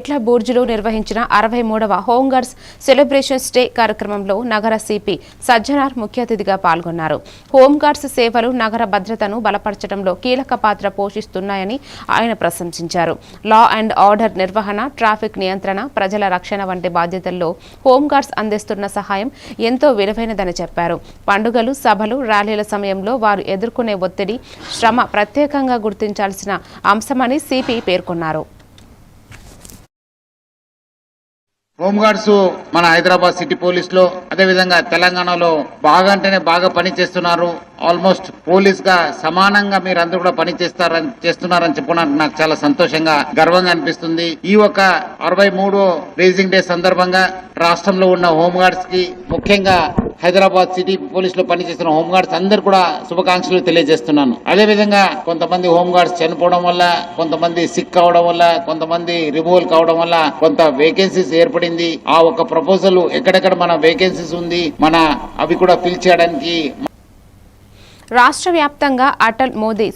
ఇట్ల బూర్జులో నిర్వహించిన అరవై మూడవ హోంగార్డ్స్ సెలబ్రేషన్స్ డే కార్యక్రమంలో నగర సిపి సజ్జనార్ ముఖ్య అతిథిగా పాల్గొన్నారు. హోంగార్డ్స్ సేవలు నగర భద్రతను బలపరచడంలో కీలక పాత్ర పోషిస్తున్నాయని ఆయన ప్రశంసించారు. లా అండ్ ఆర్డర్ నిర్వహణ ట్రాఫిక్ నియంత్రణ ప్రజల రక్షణ వంటి బాధ్యతల్లో హోంగార్డ్స్ అందిస్తున్న సహాయం ఎంతో విలువైనదని చెప్పారు. పండుగలు సభలు ర్యాలీల సమయంలో వారు ఎదుర్కొనే ఒత్తిడి శ్రమ ప్రత్యేకంగా గుర్తించాల్సిన అంశమని సిపి పేర్కొన్నారు. హోంగార్డ్స్ మన హైదరాబాద్ సిటీ పోలీస్లో తెలంగాణలో బాగా అంటేనే బాగా పని చేస్తున్నారు ఆల్మోస్ట్ పోలీస్గా సమానంగా మీరు అందరూ కూడా పని చేస్తారని చేస్తున్నారని చెప్పుకోవడానికి నాకు చాలా సంతోషంగా గర్వంగా అనిపిస్తుంది. ఈ ఒక అరవై మూడో రేజింగ్ డే సందర్భంగా రాష్ట్రంలో ఉన్న హోంగార్డ్స్కి ముఖ్యంగా హైదరాబాద్ సిటీ పోలీసులో పనిచేస్తున్న హోంగార్డ్స్ అందరు కూడా శుభాకాంక్షలు తెలియజేస్తున్నాను. అదే విధంగా కొంతమంది హోంగార్డ్స్ చనిపోవడం వల్ల కొంతమంది సిక్ కావడం వల్ల కొంతమంది రిమూవల్ కావడం వల్ల కొంత వేకెన్సీస్ ఏర్పడింది. ఆ ఒక ప్రపోజల్ ఎక్కడెక్కడ మన వేకెన్సీస్ ఉంది మన అవి కూడా ఫిల్ చేయడానికి రాష్ట్ర వ్యాప్తంగా అటల్ మోదీ